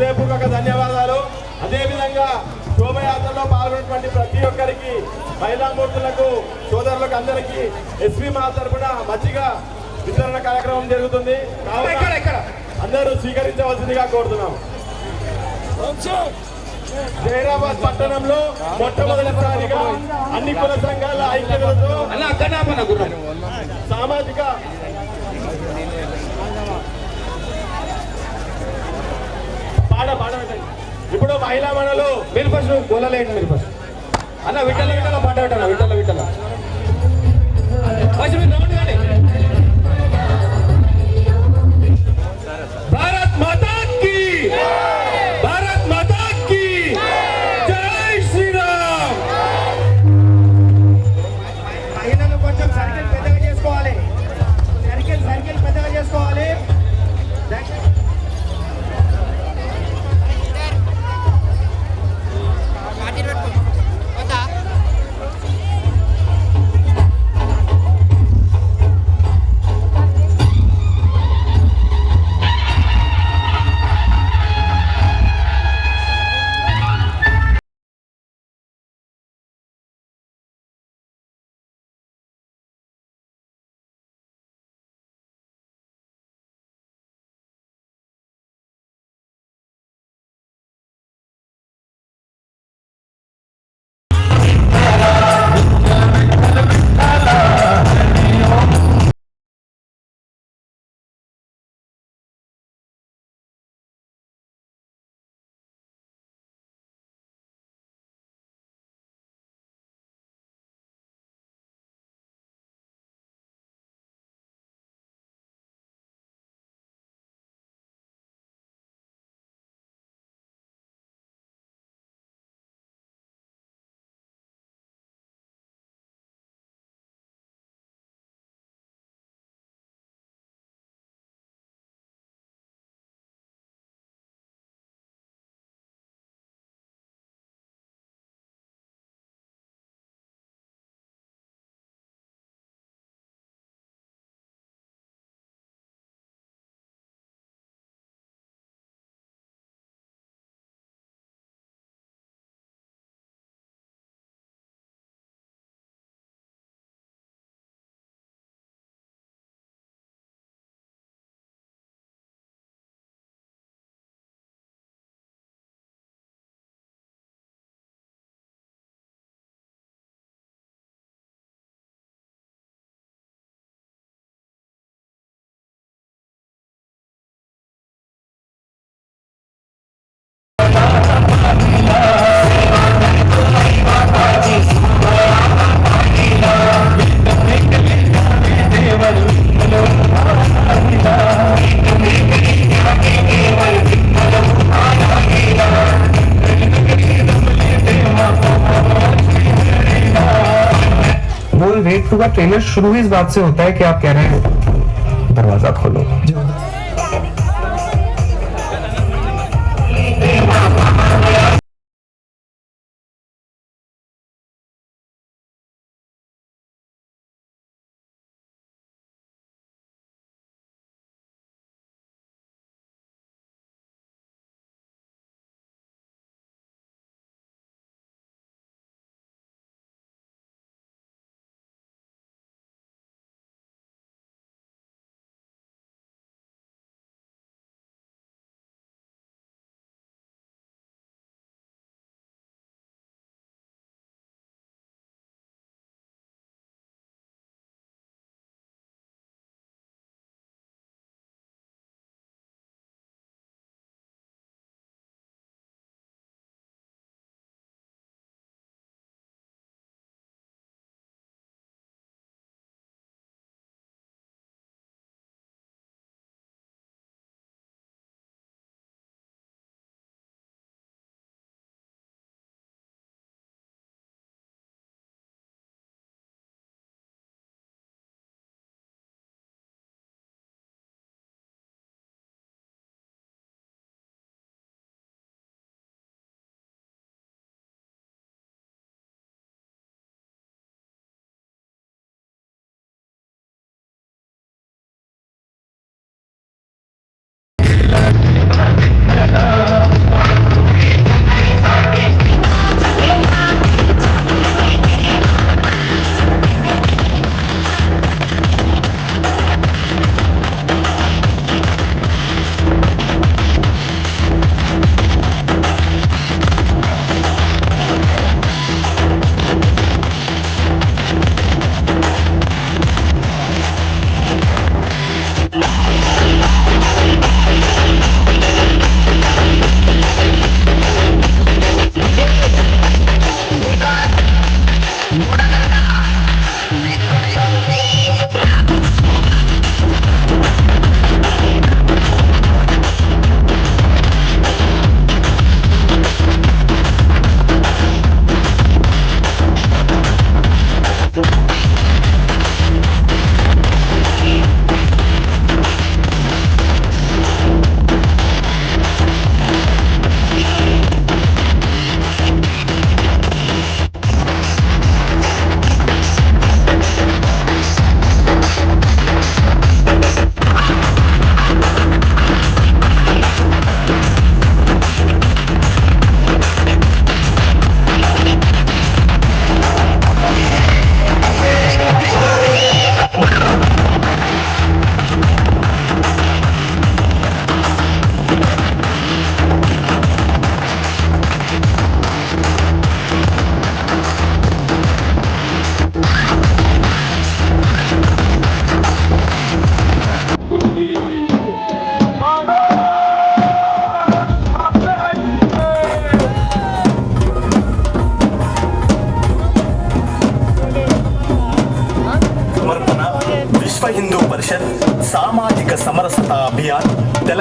హృదయపూర్వక ధన్యవాదాలు. అదేవిధంగా శోభయాత్రలో పాల్గొన్నటువంటి ప్రతి ఒక్కరికి మహిళామూర్తులకు సోదరులకు అందరికీ ఎస్పీ మా తరపున మజ్జిగ వితరణ కార్యక్రమం జరుగుతుంది. అందరూ స్వీకరించవలసిందిగా కోరుతున్నాం. జైరాబాద్ పట్టణంలో మొట్టమొదటిసారిగా అన్ని కుల సంఘాల ఐక్యతతో సామాజిక పాట పాట పెట్టండి. ఇప్పుడు మహిళా మనలు మీరు ఫస్ట్ గోలలేండి మీరు ఫస్ట్ అన్న విట్టల విట్టల పాట పెట్టాను విట్టల విట్టల ఫస్ట్ మీరు రౌండ్ కానీ ट्रेलर शुरू ही इस बात से होता है कि आप कह रहे हैं दरवाजा खोलो।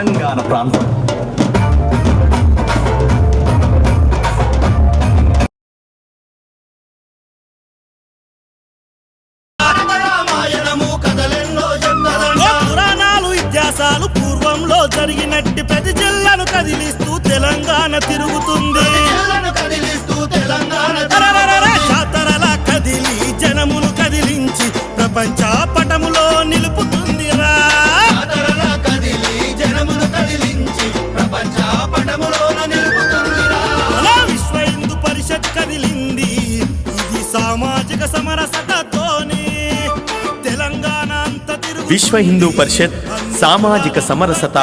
తెలంగాణ ప్రాంతం. పురాణాలు ఇతిహాసాలు పూర్వంలో జరిగినట్టు ప్రతి జిల్లాను కదిలిస్తూ తెలంగాణ తిరుగుతుంది. జాతరల కదిలి జనమును కదిలించి ప్రపంచ అలా విశ్వ హిందూ పరిషత్ కదిలింది. ఇది సామాజిక సమరసతతోనే. తెలంగాణ అంత తిరుగు విశ్వ హిందూ పరిషత్ సామాజిక సమరసత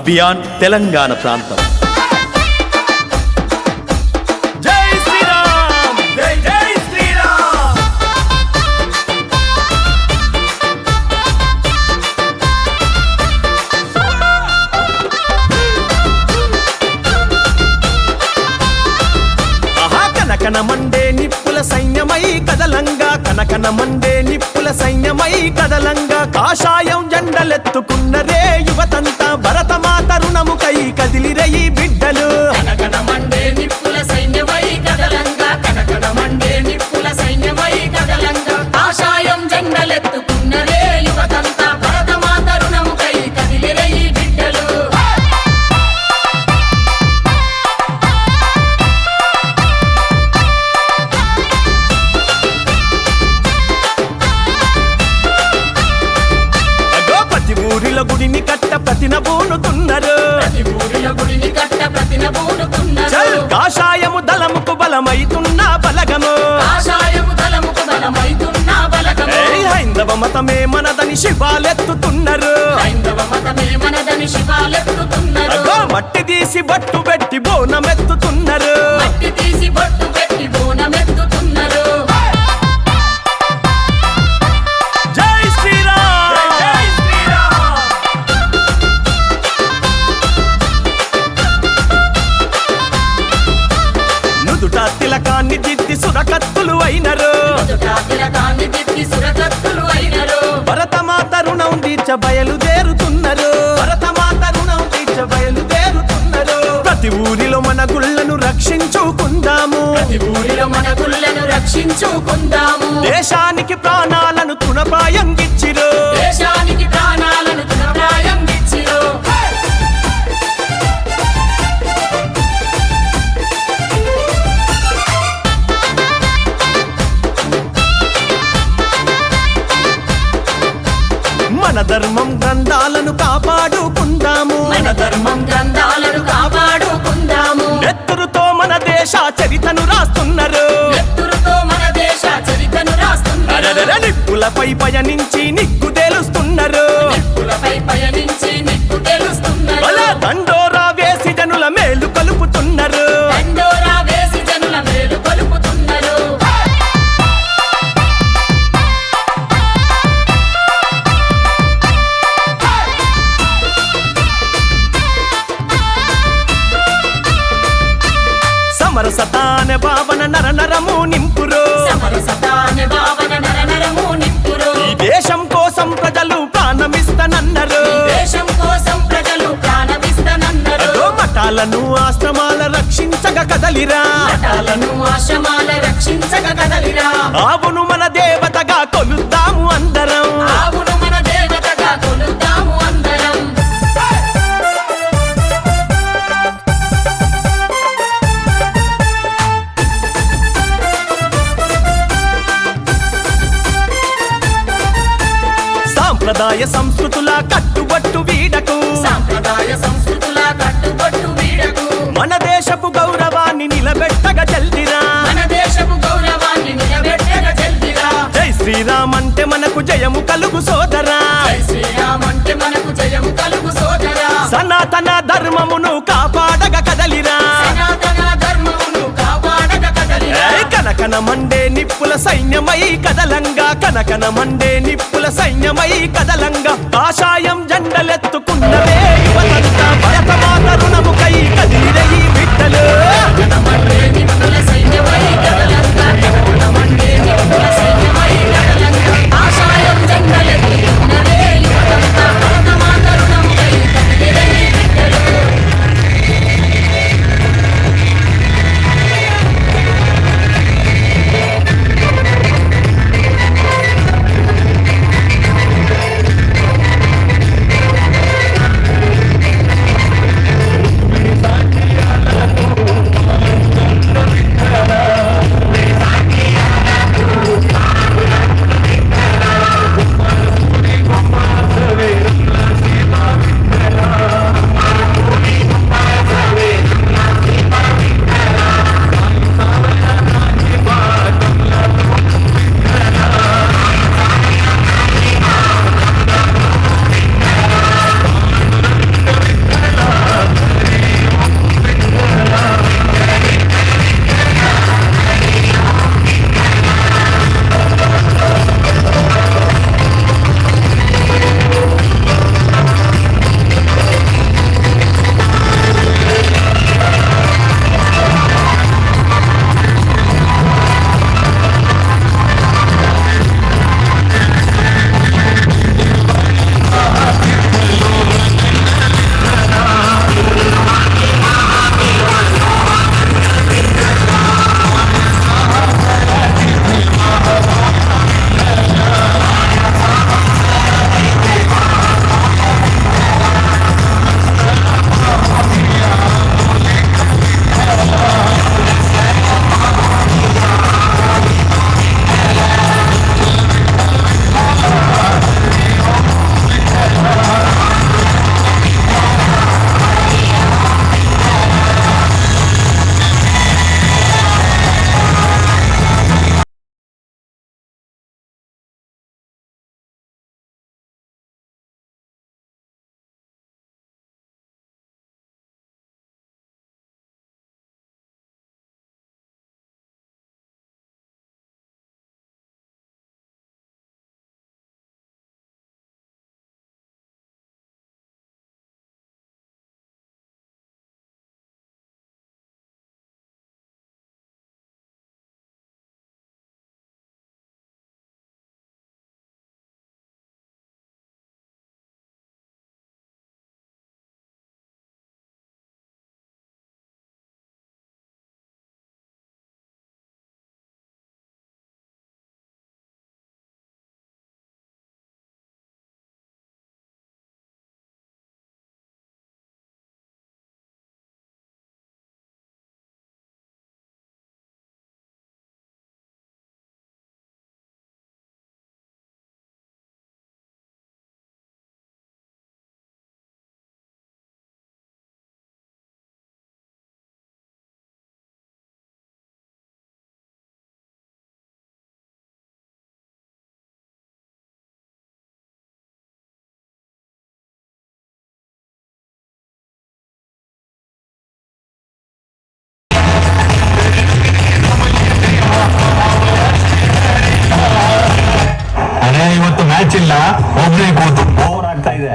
అభియాన్ తెలంగాణ ప్రాంతం. కనకన మండే నిప్పుల సైన్యమై కదలంగా. కనకన మండే నిప్పుల సైన్యమై కదలంగా. కాషాయం జెండలెత్తుకున్నరే యువతంతా భరతమాత రుణముకై కదిలిరే ఈ బిడ్డలు. మతమే మనదని శివాలెత్తుతున్నారు. మట్టి తీసి బట్టు పెట్టి బోనమెత్తుతున్నారు. నుదుట తిలకాన్ని దిద్ది సురకత్తులు అయినరు. భరతమాత రుణం తీర్చ బయలుదేరుతున్నారు భరతమాత రుణం తీర్చ బయలుదేరుతున్నారు ప్రతి ఊరిలో మన గుళ్ళను రక్షించుకుందాము. ప్రతి ఊరిలో మన గుళ్ళను రక్షించుకుందాము. దేశానికి ప్రాణాలను తృణప్రాయం ఇచ్చిరు దేశానికి ప్రాణాలను ధర్మం గ్రంథాలను కాపాడుకుందాము. మన ధర్మం గ్రంథాలను కాపాడుకుందాము. నెత్తురుతో మన దేశ చరితను రాస్తున్నారు. నెత్తురుతో మన దేశ చరితను రాస్తున్నారు. నిప్పులపై పయనించి కదలిరా మఠాలను ఆశ్రమాల రక్షించక కదలిరా. ఆవును కనకన మండే నిప్పుల సైన్యమై కదలంగా కనకన మండే నిప్పుల సైన్యమై కదలంగా ఆశాయం జెండలెత్తుకున్నవే ಎಲ್ಲರಿಗೂ ಒಂದು ಬೋರ್ ಆಗ್ತಾ ಇದೆ.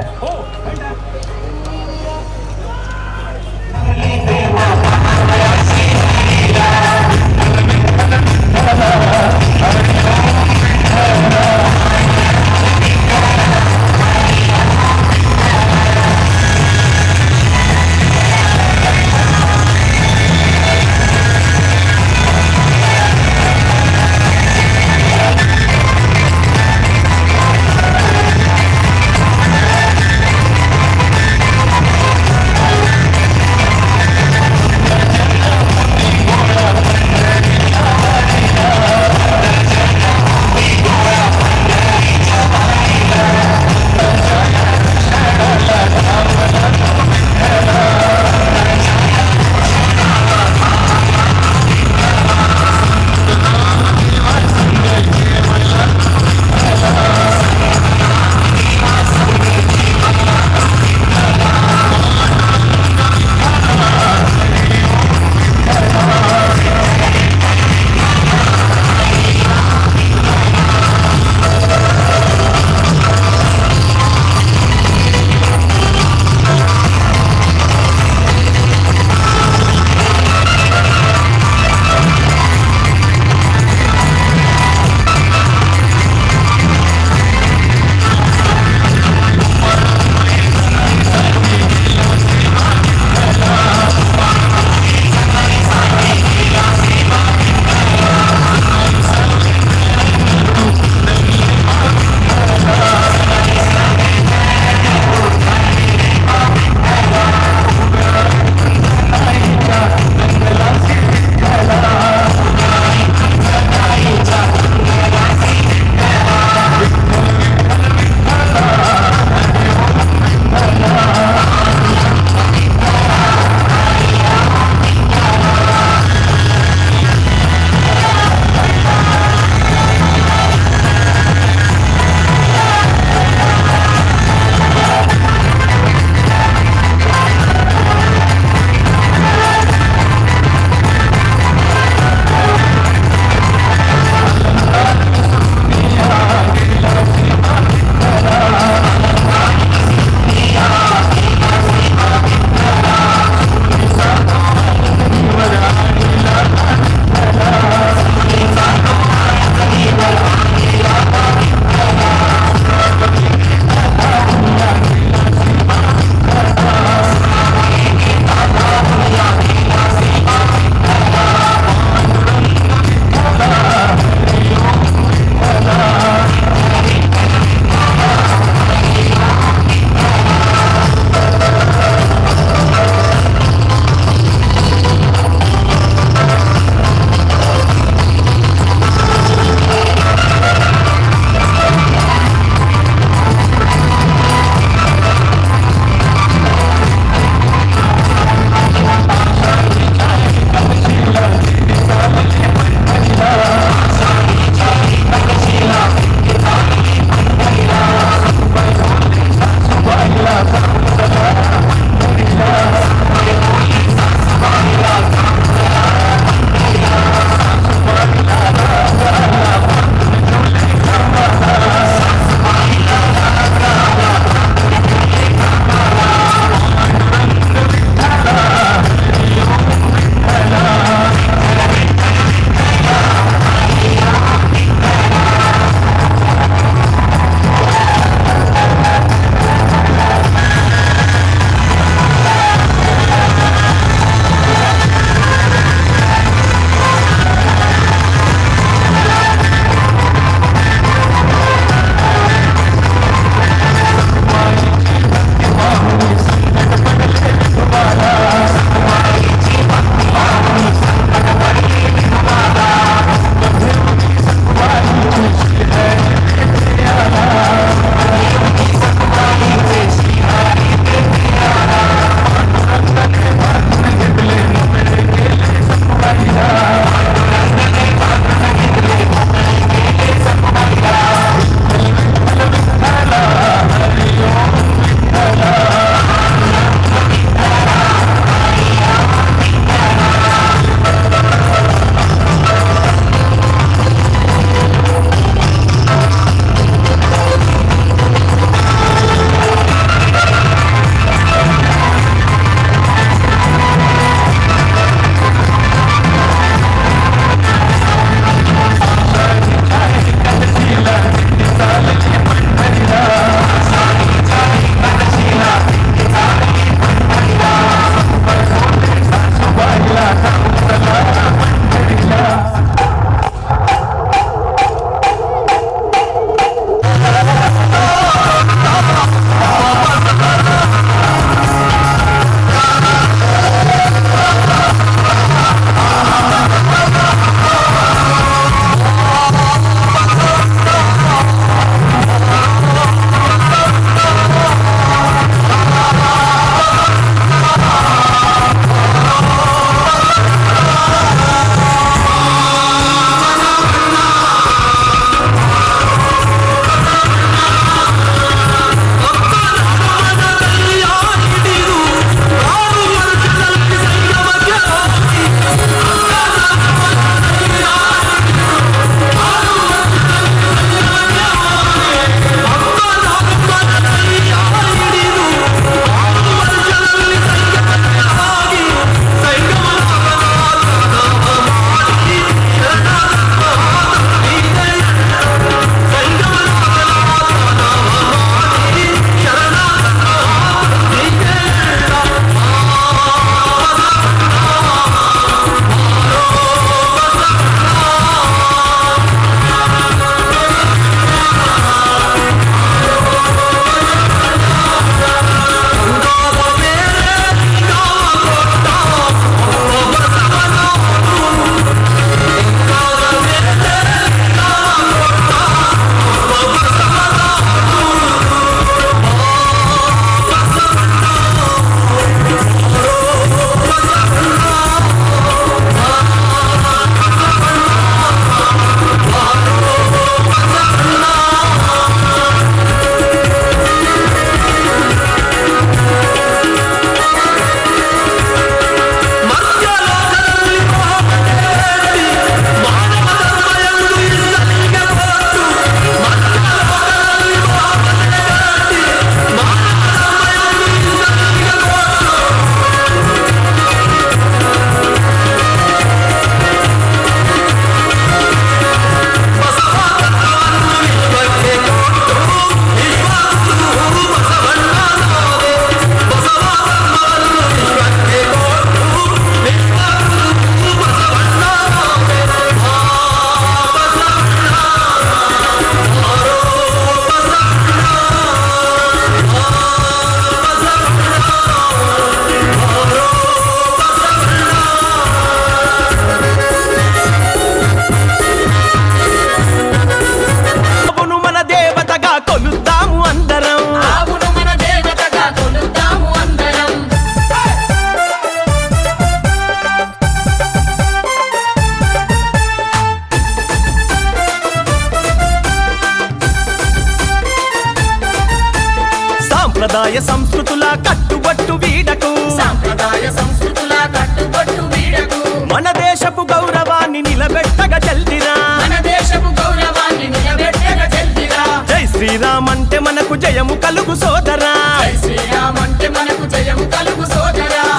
కలుగు సోదరా.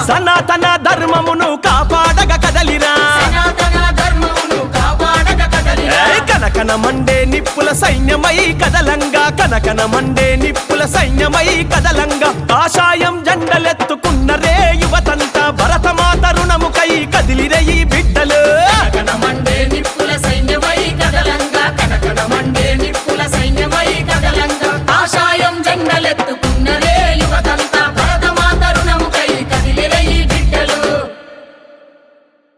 సనాతన ధర్మమును కాపాడగ కదలిరా. కనకన మండే నిప్పుల సైన్యమై కదలంగా. కనకన మండే నిప్పుల సైన్యమై కదలంగా. ఆశాయం జండలెత్తుకున్న రే యువతంతా భరతమాత రుణముకై కదిలిరయి